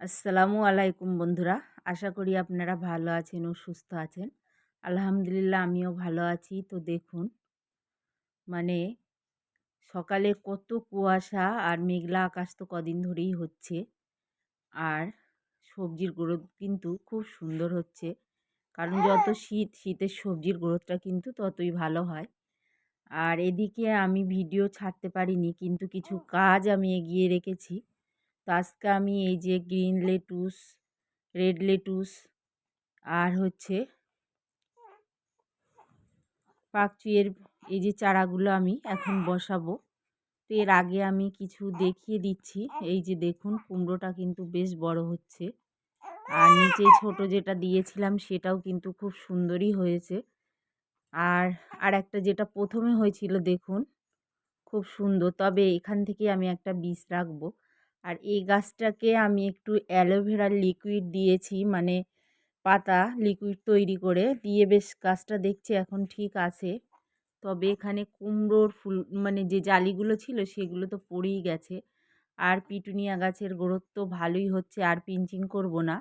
আসসালামু আলাইকুম বন্ধুরা। আশা করি আপনারা ভালো আছেন ও সুস্থ আছেন। আলহামদুলিল্লাহ আমিও ভালো আছি। তো দেখুন মানে সকালে কত কুয়াশা আর মেঘলা আকাশ তো কদিন ধরেই হচ্ছে। আর সবজির গ্রোথ কিন্তু খুব সুন্দর হচ্ছে। কারণ যত শীত, শীতের সবজির গ্রোথটা কিন্তু ততই ভালো হয়। আর এদিকে আমি ভিডিও ছাড়তে পারিনি, কিন্তু কিছু কাজ আমি এগিয়ে রেখেছি। তো আজকে আমি এই যে গ্রিন লেটুস, রেড লেটুস আর হচ্ছে পাকচুয়ের এই যে চারাগুলো আমি এখন বসাবো। তো এর আগে আমি কিছু দেখিয়ে দিচ্ছি। এই যে দেখুন কুমড়োটা কিন্তু বেশ বড় হচ্ছে। আর নিচে ছোট যেটা দিয়েছিলাম সেটাও কিন্তু খুব সুন্দরই হয়েছে। আর আর একটা যেটা প্রথমে হয়েছিল দেখুন, খুব সুন্দর। তবে এখান থেকে আমি একটা বীজ রাখব। আর এই গাছটাকে আমি একটু অ্যালোভেরার লিকুইড দিয়েছি মানে পাতা লিকুইড তৈরি করে। দিয়ে বেশ গাছটা দেখছি এখন ঠিক আছে। তবে এখানে কুমড়োর ফুল মানে যে জালিগুলো ছিল সেগুলো তো পড়েই গেছে। আর পিটুনিয়া গাছের গ্রোথ তো ভালোই হচ্ছে, আর পিঞ্চিং করব না।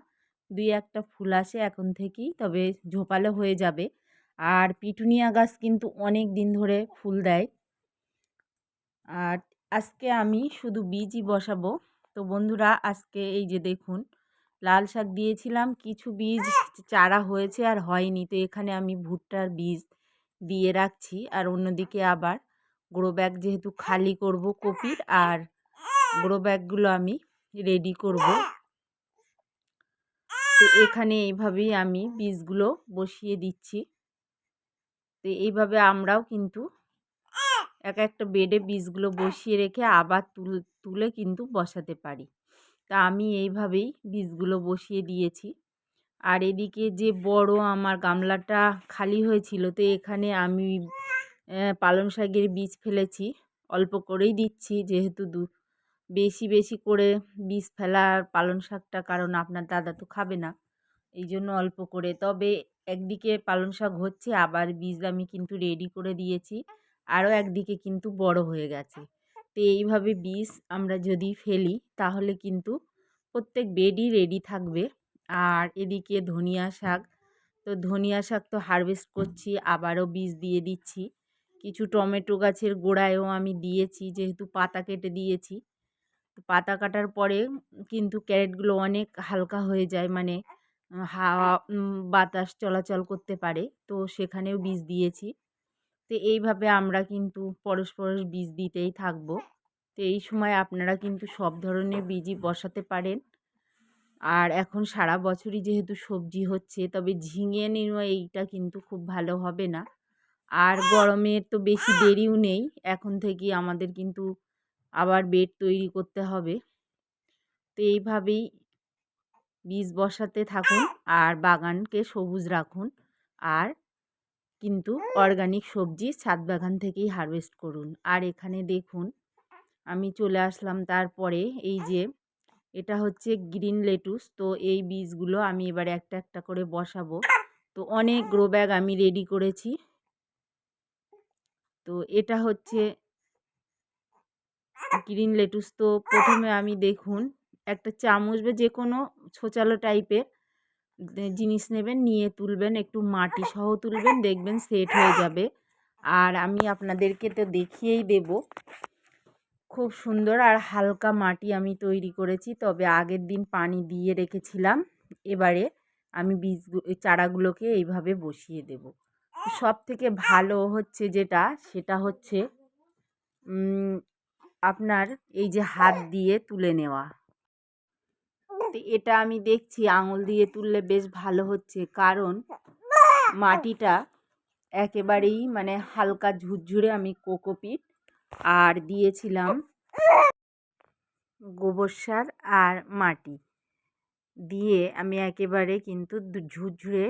দুই একটা ফুল আসে এখন থেকেই, তবে ঝোপালো হয়ে যাবে। আর পিটুনিয়া গাছ কিন্তু অনেক দিন ধরে ফুল দেয়। আর আজকে আমি শুধু বীজই বসাবো। তো বন্ধুরা আজকে এই যে দেখুন লাল শাক দিয়েছিলাম কিছু বীজ চারা হয়েছে আর হয়নি। তো এখানে আমি ভুট্টার বীজ দিয়ে রাখছি আর অন্যদিকে আবার গ্রো ব্যাগ যেহেতু খালি করব কপির আর গ্রো ব্যাগগুলো আমি রেডি করব। তো এখানে এইভাবেই আমি বীজগুলো বসিয়ে দিচ্ছি। তো এইভাবে আমরাও কিন্তু এক একটা বেডে বীজগুলো বসিয়ে রেখে আবার তুল, তুলে কিন্তু বসাতে পারি। তা আমি এইভাবেই বীজগুলো বসিয়ে দিয়েছি। আর এদিকে যে বড় আমার গামলাটা খালি হয়েছিল, তো এখানে আমি পালং শাকের বীজ ফেলেছি। অল্প করেই দিচ্ছি, যেহেতু দু, বেশি বেশি করে বীজ ফেলার পালং শাকটা, কারণ আপনার দাদা তো খাবে না এই জন্য অল্প করে। তবে একদিকে পালং শাক হচ্ছে, আবার বীজ আমি কিন্তু রেডি করে দিয়েছি। আরও একদিকে কিন্তু বড় হয়ে গেছে। তো এইভাবে বীজ আমরা যদি ফেলি, তাহলে কিন্তু প্রত্যেক বেডই রেডি থাকবে। আর এদিকে ধনিয়া শাক, তো ধনিয়া শাক তো হারভেস্ট করছি, আবারও বীজ দিয়ে দিচ্ছি। কিছু টমেটো গাছের গোড়ায়ও আমি দিয়েছি, যেহেতু পাতা কেটে দিয়েছি। পাতা কাটার পরে কিন্তু ক্যারেটগুলো অনেক হালকা হয়ে যায় মানে হাওয়া বাতাস চলাচল করতে পারে। তো সেখানেও বীজ দিয়েছি। তো এইভাবে আমরা কিন্তু পরশ বীজ দিতেই থাকব। তো এই সময় আপনারা কিন্তু সব ধরনের বীজই বসাতে পারেন। আর এখন সারা বছরই যেহেতু সবজি হচ্ছে তবে ঝিঙে নেওয়া এইটা কিন্তু খুব ভালো হবে না। আর গরমের তো বেশি দেরিও নেই এখন থেকেই আমাদের কিন্তু আবার বেড তৈরি করতে হবে। তো এইভাবেই বীজ বসাতে থাকুন আর বাগানকে সবুজ রাখুন। আর কিন্তু অর্গানিক সবজি ছাদ বাগান থেকেই হারভেস্ট করুন। আর এখানে দেখুন, আমি চলে আসলাম তারপরে এই যে, এটা হচ্ছে গ্রিন লেটুস। তো এই বীজগুলো আমি এবারে একটা একটা করে বসাবো। তো অনেক গ্রো ব্যাগ আমি রেডি করেছি। তো এটা হচ্ছে গ্রিন লেটুস। তো প্রথমে আমি দেখুন, একটা চামচ বা যে কোনো ছোচালো টাইপের জিনিস নেবেন নিয়ে তুলবেন একটু মাটি সহ তুলবেন দেখবেন সেট হয়ে যাবে। আর আমি আপনাদেরকে তো দেখিয়েই দেব। খুব সুন্দর আর হালকা মাটি আমি তৈরি করেছি তবে আগের দিন পানি দিয়ে রেখেছিলাম। এবারে আমি বীজ চারাগুলোকে এইভাবে বসিয়ে দেব। সব থেকে ভালো হচ্ছে যেটা সেটা হচ্ছে আপনার এই যে হাত দিয়ে তুলে নেওয়া। এটা আমি দেখছি আঙুল দিয়ে তুললে বেশ ভালো হচ্ছে। কারণ মাটিটা একেবারেই মানে হালকা ঝুরঝুরে আমি কোকোপিট আর দিয়েছিলাম গোবর সার আর মাটি। দিয়ে আমি একেবারে কিন্তু ঝুরঝুরে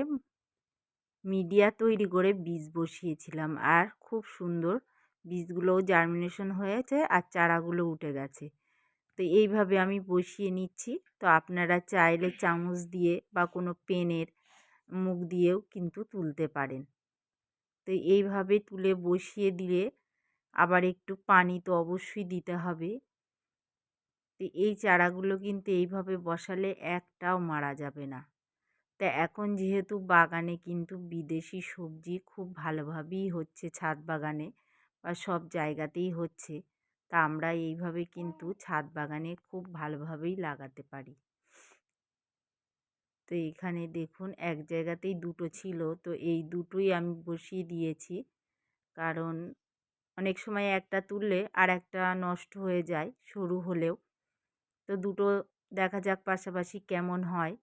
মিডিয়া তৈরি করে বীজ বসিয়েছিলাম। আর খুব সুন্দর বীজগুলোও জার্মিনেশন হয়েছে আর চারাগুলো উঠে গেছে। তো এইভাবে আমি বসিয়ে নিচ্ছি। তো আপনারা চাইলে চামচ দিয়ে বা কোনো পেনের মুখ দিয়েও কিন্তু তুলতে পারেন। তো এইভাবে তুলে বসিয়ে দিলে আবার একটু পানি তো অবশ্যই দিতে হবে। তো এই চারাগুলো কিন্তু এইভাবে বসালে একটাও মারা যাবে না। তা এখন যেহেতু বাগানে কিন্তু বিদেশি সবজি খুব ভালোভাবেই হচ্ছে, ছাদ বাগানে বা সব জায়গাতেই হচ্ছে। তা আমরা এইভাবে কিন্তু ছাদ বাগানে খুব ভালোভাবেই লাগাতে পারি। তো এখানে দেখুন এক জায়গাতেই দুটো ছিল, তো এই দুটোই আমি বসিয়ে দিয়েছি। কারণ অনেক সময় একটা তুললে আর একটা নষ্ট হয়ে যায় সরু হলেও। তো দুটো দেখা যাক পাশাপাশি কেমন হয়।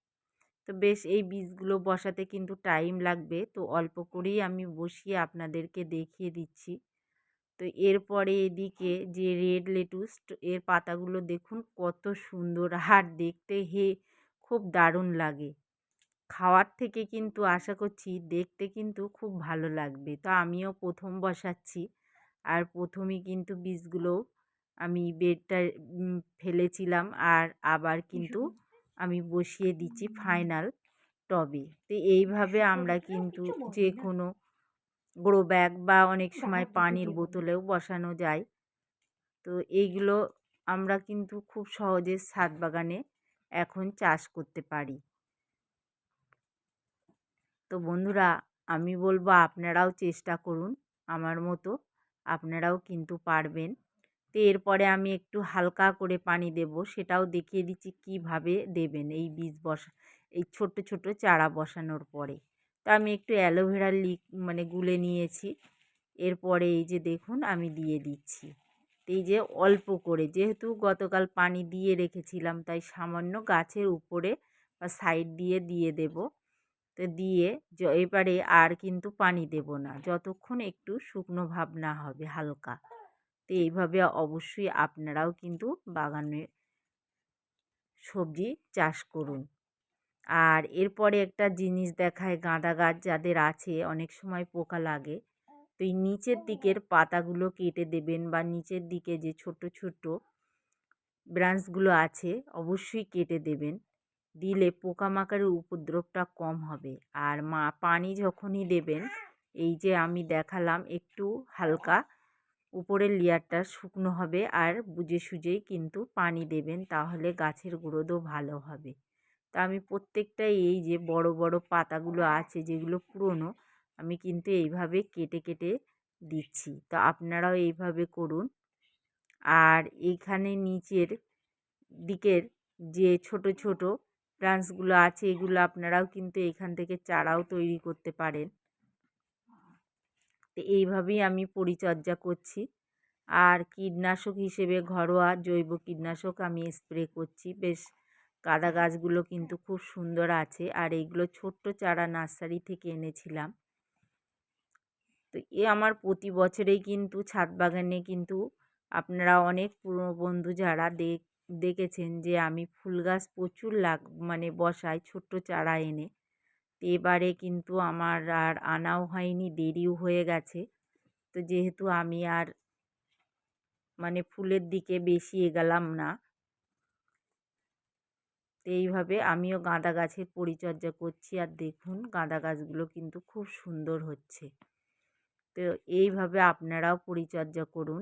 তো বেশ এই বীজগুলো বসাতে কিন্তু টাইম লাগবে, তো অল্প করেই আমি বসিয়ে আপনাদেরকে দেখিয়ে দিচ্ছি। তো এরপরে এদিকে যে রেড লেটুস এর পাতাগুলো দেখুন কত সুন্দর। আর দেখতে হে খুব দারুণ লাগে। খাওয়ার থেকে কিন্তু আশা করছি দেখতে কিন্তু খুব ভালো লাগবে। তো আমিও প্রথম বসাচ্ছি। আর প্রথমে কিন্তু বীজগুলো আমি বেডটা ফেলেছিলাম। আর আবার কিন্তু আমি বসিয়ে দিচ্ছি ফাইনাল টবে। তো এইভাবে আমরা কিন্তু যে কোনো গ্রো ব্যাগ বা অনেক সময় পানির বোতলেও বসানো যায়। তো এইগুলো আমরা কিন্তু খুব সহজে ছাদ বাগানে এখন চাষ করতে পারি। তো বন্ধুরা আমি বলব আপনারাও চেষ্টা করুন আমার মতো আপনারাও কিন্তু পারবেন। তো এরপরে আমি একটু হালকা করে পানি দেব সেটাও দেখিয়ে দিচ্ছি কীভাবে দেবেন এই বীজ বসা এই ছোট্ট ছোট্ট চারা বসানোর পরে। তো আমি একটু অ্যালোভেরা লিক মানে গুলে নিয়েছি। এরপরে এই যে দেখুন, আমি দিয়ে দিচ্ছি। এই যে অল্প করে, যেহেতু গতকাল পানি দিয়ে রেখেছিলাম, তাই সামান্য গাছের উপরে বা সাইড দিয়ে দিয়ে দেব। তো দিয়ে এবারে আর কিন্তু পানি দেব না, যতক্ষণ একটু শুকনো ভাব না হবে হালকা। তো এইভাবে অবশ্যই আপনারাও কিন্তু বাগানে সবজি চাষ করুন। আর এরপরে একটা জিনিস দেখায় গাঁদা গাছ যাদের আছে, অনেক সময় পোকা লাগে। তো এই নিচের দিকের পাতাগুলো কেটে দেবেন বা নিচের দিকে যে ছোট ছোট ব্রাঞ্চগুলো আছে, অবশ্যই কেটে দেবেন। দিলে পোকামাকড়ের উপদ্রবটা কম হবে। আর মা, পানি যখনই দেবেন, এই যে আমি দেখালাম একটু হালকা, উপরের লেয়ারটা শুকনো হবে আর বুঝে সুঝেই কিন্তু পানি দেবেন, তাহলে গাছের গ্রোথও ভালো হবে। তা আমি প্রত্যেকটাই এই যে বড় বড় পাতাগুলো আছে যেগুলো পুরনো, আমি কিন্তু এইভাবে কেটে কেটে দিচ্ছি। তো আপনারাও এইভাবে করুন। আর এইখানে নিচের দিকের যে ছোট ছোট ব্রাঞ্চগুলো আছে, এগুলো আপনারাও কিন্তু এখান থেকে চারাও তৈরি করতে পারেন। তো এইভাবেই আমি পরিচর্যা করছি। আর কীটনাশক হিসেবে ঘরোয়া জৈব কীটনাশক আমি স্প্রে করছি। বেশ গাঁদা গাছগুলো কিন্তু খুব সুন্দর আছে। আর এইগুলো ছোট্ট চারা নার্সারি থেকে এনেছিলাম। তো এ আমার প্রতি বছরেই কিন্তু ছাদ বাগানে কিন্তু আপনারা অনেক পুরনো বন্ধু যারা দেখ, দেখেছেন যে আমি ফুল গাছ প্রচুর লাগ মানে বসাই ছোট্ট চারা এনে। তো এবারে কিন্তু আমার আর আনাও হয়নি, দেরিও হয়ে গেছে। তো যেহেতু আমি আর মানে ফুলের দিকে বেশি এগালাম না তো এইভাবে আমিও গাঁদা গাছের পরিচর্যা করছি। আর দেখুন, গাঁদা গাছগুলো কিন্তু খুব সুন্দর হচ্ছে। তো এইভাবে আপনারাও পরিচর্যা করুন।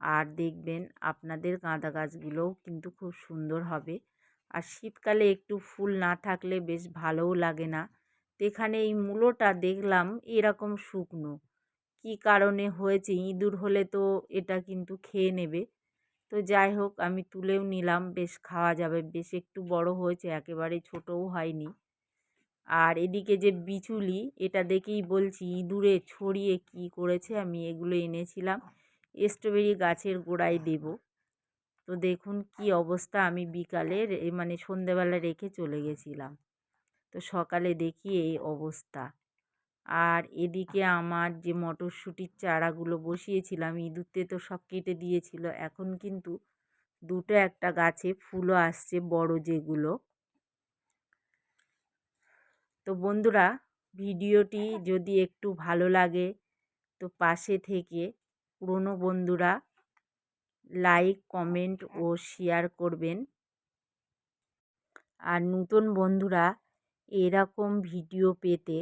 আর দেখবেন, আপনাদের গাঁদা গাছগুলোও কিন্তু খুব সুন্দর হবে। আর শীতকালে একটু ফুল না থাকলে বেশ ভালোও লাগে না। তো এখানে এই মূলোটা দেখলাম, এরকম শুকনো। কি কারণে হয়েছে? ইঁদুর হলে তো এটা কিন্তু খেয়ে নেবে। তো যাই হোক, আমি তুলেও নিলাম। বেশ খাওয়া যাবে। বেশ একটু বড় হয়েছে, একেবারে ছোটও হয়নি। আর এদিকে যে বিচুলি, এটা দেখেই বলছি, ইঁদুরে ছড়িয়ে কি করেছে? আমি এগুলো এনেছিলাম। স্ট্রবেরি গাছের গোড়ায় দেব। তো দেখুন কি অবস্থা। আমি বিকালে মানে সন্ধেবেলা রেখে চলে গেছিলাম। তো সকালে দেখি এই অবস্থা। আর এদিকে আমার যে মটরশুঁটির চারাগুলো বসিয়েছিলাম, ইঁদুরতে তো সব কেটে দিয়েছিল। এখন কিন্তু দুটো একটা গাছে ফুলও আসছে বড় যেগুলো। তো বন্ধুরা, ভিডিওটি যদি একটু ভালো লাগে, তো পাশে থেকে পুরনো বন্ধুরা লাইক, কমেন্ট ও শেয়ার করবেন। আর নতুন বন্ধুরা এরকম ভিডিও পেতে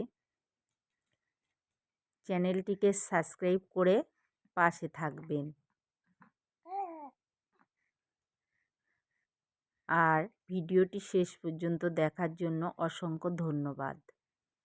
চ্যানেলটিকে সাবস্ক্রাইব করে পাশে থাকবেন। আর ভিডিওটি শেষ পর্যন্ত দেখার জন্য অসংখ্য ধন্যবাদ।